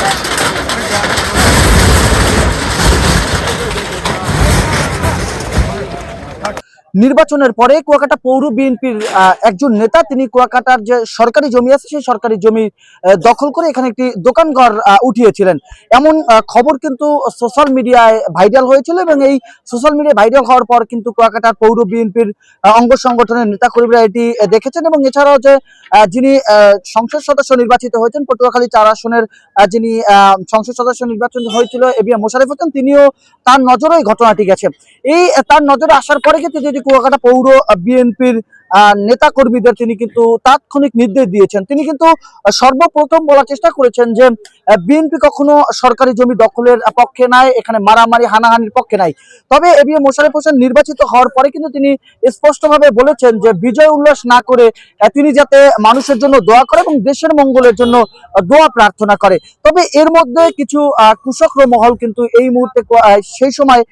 that. নির্বাচনের পরে কুয়াকাটা পৌর বিএনপির একজন নেতা, তিনি কুয়াকাটার যে সরকারি জমি আছে, সেই সরকারি জমি দখল করে এখানে একটি দোকানঘর উঠিয়েছিলেন। এমন খবর কিন্তু সোশ্যাল মিডিয়ায় ভাইরাল হয়েছিল এবং এই সোশ্যাল মিডিয়ায় ভাইরাল হওয়ার পর কিন্তু কুয়াকাটার পৌর বিএনপির অঙ্গ সংগঠনের নেতাকর্মীরা এটি দেখেছেন এবং এছাড়াও যে যিনি সংসদ সদস্য নির্বাচিত হয়েছেন, পটুয়াখালী চার আসনের যিনি সংসদ সদস্য নির্বাচন হয়েছিল, A B M Mosharef Hossain, তিনিও তার নজরে ঘটনাটি গেছে। এই, তার নজরে আসার পরে কিন্তু যদি কুয়াকাটা পৌর বিএনপির নেতা কর্মীদের তিনি কিন্তু তাৎক্ষণিক নির্দেশ দিয়েছেন। তিনি কিন্তু সর্বপ্রথম বলার চেষ্টা করেছেন যে বিএনপি কখনো সরকারি জমি দখলের পক্ষে নাই, এখানে মারামারি, হানাহানির পক্ষে নাই। তবে A B M Mosharef Hossain নির্বাচিত হওয়ার পরে কিন্তু তিনি স্পষ্টভাবে বলেছেন যে, বিজয় উল্লাস না করে তিনি যাতে মানুষের জন্য দোয়া করে এবং দেশের মঙ্গলের জন্য দোয়া প্রার্থনা করে। তবে এর মধ্যে কিছু কুশক্র মহল কিন্তু এই মুহূর্তে সেই সময়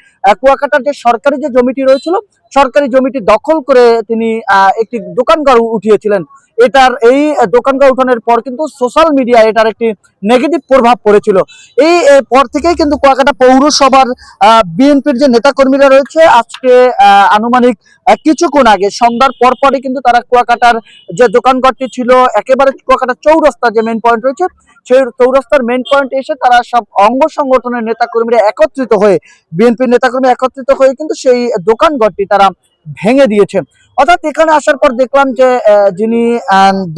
কুয়াকাটার যে সরকারি যে জমিটি রয়েছিল, সরকারি জমিটি দখল করে তিনি একটি দোকানঘর উঠিয়েছিলেন। এটার এই দোকানঘর উঠানোর পর কিন্তু সোশ্যাল মিডিয়ায় এটার একটি নেগেটিভ প্রভাব পড়েছিল। এই পর থেকেই কিন্তু কুয়াকাটা পৌরসভার বিএনপির যে নেতাকর্মীরা রয়েছে, আজকে আনুমানিক কিছুক্ষণ আগে, সন্ধ্যার পরপরই কিন্তু তারা কুয়াকাটার যে দোকানঘরটি ছিল, একেবারে কুয়াকাটা চৌরাস্তা যে মেন পয়েন্ট রয়েছে, সেই চৌরাস্তার মেন পয়েন্ট এসে তারা সব অঙ্গ সংগঠনের নেতাকর্মীরা একত্রিত হয়ে বিএনপির নেতাকর্মী একত্রিত হয়ে কিন্তু সেই দোকানঘরটি তারা ভেঙে দিয়েছে। অর্থাৎ এখানে আসার পর দেখলাম যে যিনি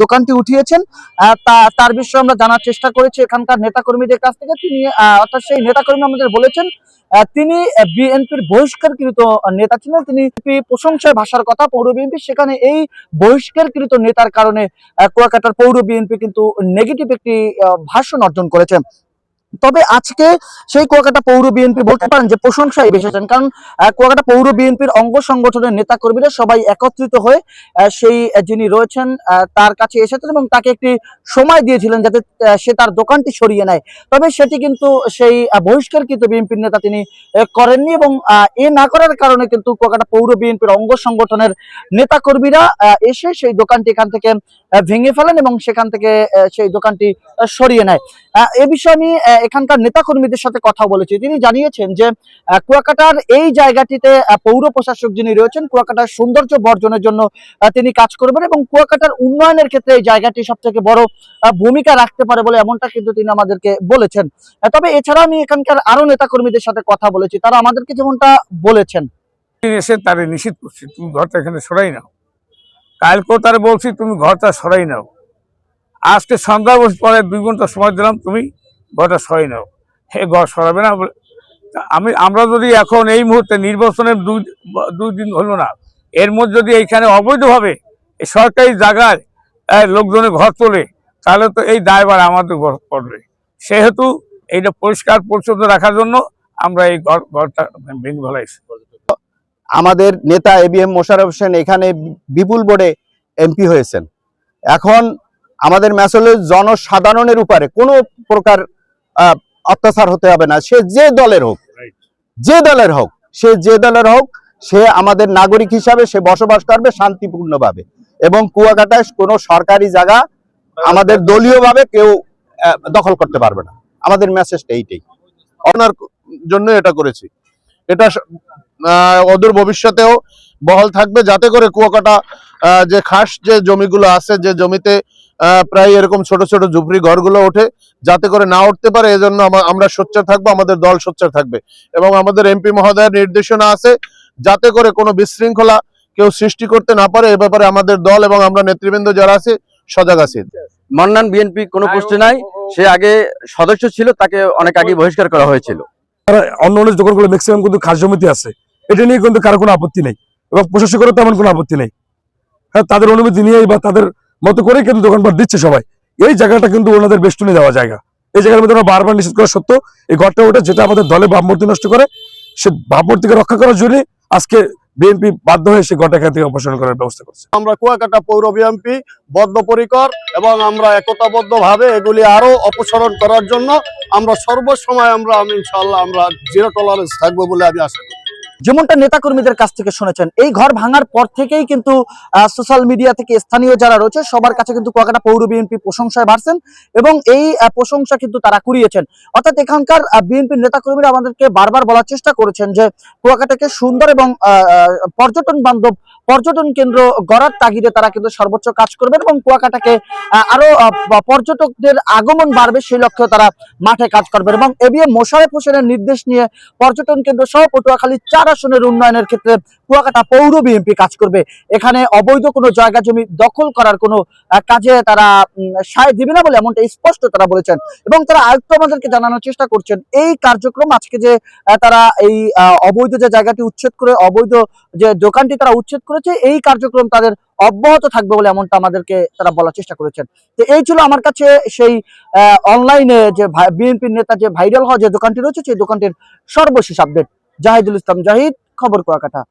দোকানটি উঠিয়েছেন তার বিষয়ে আমরা জানার চেষ্টা করেছি এখানকার নেতাকর্মীদের কাছ থেকে। তিনি অর্থাৎ সেই নেতাকর্মী আমাদের বলেছেন তিনি বিএনপির বহিষ্কারকৃত নেতা ছিলেন। তিনি প্রশংসায় ভাষার কথা পৌর বিএনপি, সেখানে এই বহিষ্কারকৃত নেতার কারণে কুয়াকাটার পৌর বিএনপি কিন্তু নেগেটিভ একটি ভাষণ অর্জন করেছে। তবে আজকে সেই কুয়াকাটা পৌর বিএনপি বলতে পারেন যে প্রশংসায় বেসেছেন কারণ কুয়াকাটা পৌর বিএনপির অঙ্গ সংগঠনের নেতা কর্মীরা সবাই একত্রিত হয়ে সেই যিনি রয়েছেন তার কাছে এসেছেন এবং তাকে একটি সময় দিয়েছিলেন যাতে সে তার দোকানটি সরিয়ে নেয়। তবে সেটি কিন্তু সেই বহিষ্কারকৃত বিএনপির নেতা তিনি করেননি এবং এ না করার কারণে কিন্তু কুয়াকাটা পৌর বিএনপির অঙ্গ সংগঠনের নেতা কর্মীরা এসে সেই দোকানটি এখান থেকে ভেঙে ফেলেন এবং সেখান থেকে সেই দোকানটি সরিয়ে নেয়। এ বিষয়ে আমি এখানকার নেতা কর্মীদের সাথে কথা বলেছি। তিনি জানিয়েছেন যে কুয়াকাটার এই জায়গাটিতে পৌর প্রশাসক যিনি রয়েছেন, কুয়াকাটার সৌন্দর্য বর্জনের জন্য তিনি কাজ করবেন এবং কুয়াকাটার উন্নয়নের ক্ষেত্রে এই জায়গাটি সব থেকে বড় ভূমিকা রাখতে পারে বলে এমনটা কিন্তু তিনি আমাদেরকে বলেছেন। তবে এছাড়া আমি এখানকার আরও নেতা কর্মীদের সাথে কথা বলেছি। তারা আমাদেরকে যেমনটা বলেছেন। এসে তারে নিষেধ করছি, তুমি ঘরটা এখানে সরাই নাও। কালকেও তারে বলছি, তুমি ঘরটা সরাই নাও। আজকে সন্ধ্যা বসে পরে দুই ঘণ্টা সময় দিলাম, তুমি ঘরটা সরাই নাও। হে, ঘর সরাবে না আমি আমরা যদি এখন এই মুহূর্তে নির্বাচনের দুই দুই দিন হলো না, এর মধ্যে যদি এইখানে অবৈধভাবে সরকারি জায়গায় লোকজনের ঘর তোলে, তাহলে তো এই দায়বার আমাদের ঘর পড়বে। সেহেতু এইটা পরিষ্কার পরিচ্ছন্ন রাখার জন্য আমরা এই ঘর ঘরটা ভেঙে আমাদের নেতা A B M Mosharaf Hossain এখানে বিপুল বোর্ডে এমপি হয়েছেন। এখন আমাদের ম্যাসলের জনসাধারণের উপরে কোনো প্রকার অত্যাচার হতে হবে না। সে যে দলের হোক যে দলের হোক সে যে দলের হোক সে আমাদের নাগরিক হিসাবে সে বসবাস করবে শান্তিপূর্ণভাবে। এবং কুয়াকাটায় কোনো সরকারি জায়গা আমাদের দলীয়ভাবে কেউ দখল করতে পারবে না। আমাদের মেসেজটা এইটাই। আপনার জন্য এটা করেছি। এটা অদূর ভবিষ্যতেও বহাল থাকবে যাতে করে কুয়াকাটা যে খাস যে জমিগুলো আছে যে জমিতে প্রায় এরকম ছোট ছোট ঝুপড়ি ঘরগুলো ওঠে যাতে করে না উঠতে পারে এজন্য আমা- আমরা সোচ্চার থাকব আমাদের দল সোচ্চার থাকবে। এবং আমাদের এমপি মহোদয়ের নির্দেশনা আছে যাতে করে কোনো বিশৃঙ্খলা কেউ সৃষ্টি করতে না পারে এ ব্যাপারে আমাদের দল এবং আমরা নেতৃবৃন্দ যারা আছে সজাগ আছি। মান্নান বিএনপি কোনো পোস্টে নাই সে আগে সদস্য ছিল তাকে অনেক আগে বহিষ্কার করা হয়েছিল। অন্য অন্য দোকানগুলো ম্যাক্সিমাম কিন্তু খাস জমিতে আছে। এটা নিয়ে কিন্তু কারও কোনো আপত্তি নেই। এবং প্রশাসকেরও তেমন কোনো আপত্তি নেই। হ্যাঁ তাদের অনুমতি নিয়েই বা তাদের মতো করেই কিন্তু দোকানপাট দিচ্ছে সবাই। এই জায়গাটা কিন্তু ওনাদের বেষ্টনী দেওয়া জায়গা। এই জায়গার মধ্যে আমরা বারবার নিষেধ করা সত্ত্বেও এই ঘরটা ওটা যেটা আমাদের দলে ভাবমূর্তি নষ্ট করে, সে ভাবমূর্তিকে রক্ষা করার জন্য আজকে বিএনপি বাধ্য হয়ে সে ঘরটা এখান থেকে অপসারণ করার ব্যবস্থা করছে। আমরা কুয়াকাটা পৌর বিএমপি বদ্ধপরিকর এবং আমরা একতাবদ্ধ ভাবে এগুলি আরও অপসারণ করার জন্য আমরা সর্বসময় আমরা, আমি ইনশাআল্লাহ আমরা জিরো টলারেন্স থাকব বলে আমি আশা করি। যেমনটা নেতাকর্মীদের কাছ থেকে শুনেছেন, এই ঘর ভাঙার পর থেকেই কিন্তু সোশ্যাল মিডিয়া থেকে স্থানীয় যারা রয়েছে, সবার কাছে কিন্তু কুয়াকাটা পৌর বিএনপি প্রশংসায় ভারছেন এবং এই প্রশংসা কিন্তু তারা কুড়িয়েছেন। অর্থাৎ এখানকার বিএনপির নেতাকর্মীরা আমাদেরকে বারবার বলার চেষ্টা করেছেন যে, কুয়াকাটাকে সুন্দর এবং পর্যটন বান্ধব, পর্যটন কেন্দ্র গড়ার তাগিদে তারা কিন্তু সর্বোচ্চ কাজ করবেন এবং কুয়াকাটাকে আরও পর্যটকদের আগমন বাড়বে সেই লক্ষ্যে তারা মাঠে কাজ করবেন এবং এ বি এবিএম মোশারেফ হোসেনের নির্দেশ নিয়ে পর্যটন কেন্দ্র সহ পটুয়াখালী চার আসনের উন্নয়নের ক্ষেত্রে কুয়াকাটা পৌর বিএনপি কাজ করবে। এখানে অবৈধ কোনো জায়গা জমি দখল করার কোনো কাজে তারা সায় দিবে না বলে এমনটা স্পষ্ট তারা বলেছেন। এবং তারা আয়ুক্ত আমাদেরকে জানানোর চেষ্টা করছেন। এই কার্যক্রম আজকে যে তারা এই অবৈধ যে জায়গাটি উচ্ছেদ করে, অবৈধ যে দোকানটি তারা উচ্ছেদ করেছে, এই কার্যক্রম তাদের অব্যাহত থাকবে বলে এমনটা আমাদেরকে তারা বলার চেষ্টা করেছেন। তো এই ছিল আমার কাছে সেই অনলাইনে যে বিএনপির নেতা যে ভাইরাল হওয়া যে দোকানটি রয়েছে, সেই দোকানটির সর্বশেষ আপডেট জাহিদুল ইসলাম জাহিদ খবর কুয়াকাটা